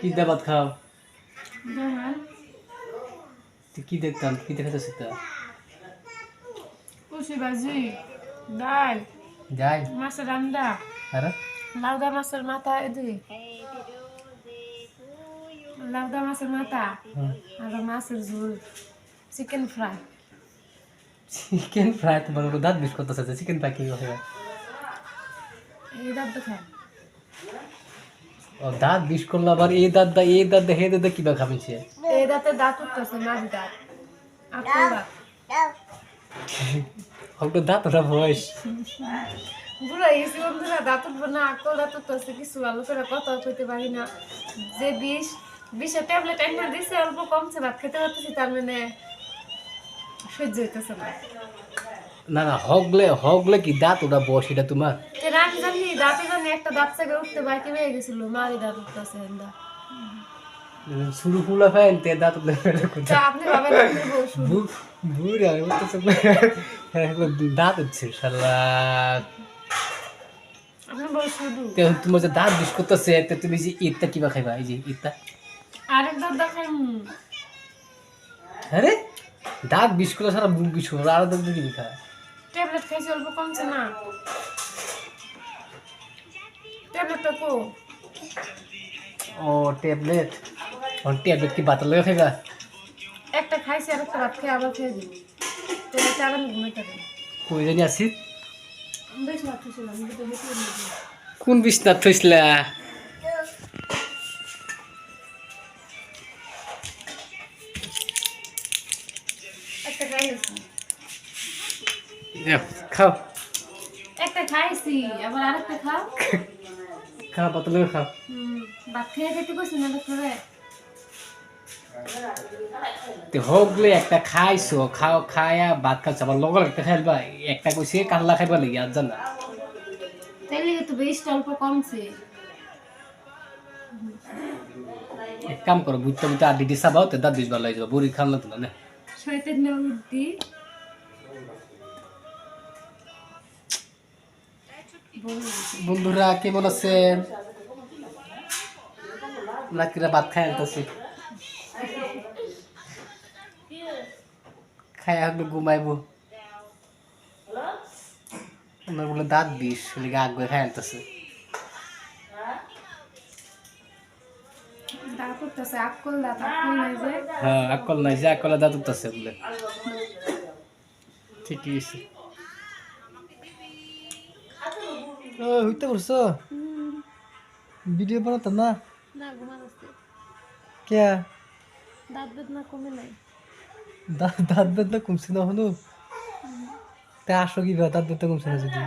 কি দিয়ে ভাত খাও তুই কি দেখতাম? কি দেখাতে শিখতা? কুশি ভাজি ডাল যাই মাছের আন্ডা আরে? লাউদা মাছের মাথা এদিকে লাউদা মাছের মাথা। আর মাছের ঝোল চিকেন ফ্রাই। চিকেন ফ্রাই তোমার দাঁত বিষ করতেছে চিকেন ফ্রাই কি হবে এই দাঁত দেখায় দাঁত বিষ করল আবার এই দাঁত দা এই দাঁত দেখে দাঁত কিবা খাবেন সে এই দাঁতে দাঁত উঠতেছে মাছ দাঁত। আপেল দাঁত? ওটা বয়স। বুড়া বন্ধুরা দাঁত উঠবো না আকল দাঁত উঠতেছে কিছু ভালো করে কথা কইতে পারি না। যে বিষ বিষের ট্যাবলেট একবার দিছে অল্প কমছে ভাত খেতে পারতেছি তার মানে সহ্য হইতেছে না। না না হগলে হগলে কি দাঁত ওটা বয়স এটা তোমার? জানি দাঁতে জানি একটা দাঁত থেকে উঠতে বাকি হয়ে গেছিল মারি দাঁত উঠতেছে এন্দা। শুরু ফুলা ফেন তে দাঁত উঠলে তা আপনি ভাবেন। বুড়ি আমি বলতেছে দাঁত উঠছে শালা। আপনি বউ শুধু তে তোমার যে দাঁত বিষ করতেছে তুমি যে ইটটা কিবা খাইবা এই যে ইটটা। আরেক দাঁত দেখাই আরে দাঁত বিষ করলে সারা মুখ বিষ করবে আর দাঁত কি খায় ট্যাবলেট খাইছি অল্প কমছে না। ট্যাবলেটটা ও ট্যাবলেট ও ট্যাবলেট কি বাতাল লাগে খাইবা? একটা খাইছি আর একটা ভাত খেয়ে আবার খেয়ে দিই আবার কই জানি আছি। কোন বিছনাত থইছিলা? খাও। একটা খাইছি আবার আরেকটা খাও। হুম, ভাত খেয়ে খেতে কইছি না করে তে হগলে একটা খাইছো খাও খায়া ভাত খাচ্ছ আবার লগল একটা খাইবা একটা কইছে কাল্লা খাইবা লাগি আর জানা। তাইলে তো অল্প কমছে এক কাম করো বুঝতে বুঝতে আর সাবাও তে বিষ ভালো হয়ে যাবে বুড়ি খান না তো না শয়তান না বন্ধুরা কেমন আছেন? রাত্রিরা ভাত খাই আনতেছি। খাই এখন ঘুমাইবো। ওনার বলে দাঁত বিষ লিগে আগে খাই আনতেছে। উঠতেছে আকল নাই যে। হ্যাঁ আকল নাই যে আকলে দাঁত উঠতেছে বলে। ঠিকই আছে হইতে করছ ভিডিও বানাতাম না? না ঘুমাতে কে দাঁত বেদনা কমে নাই। দাঁত কমছে না হলো তা আসো কি দাঁত বেদনা কমছে না যদি।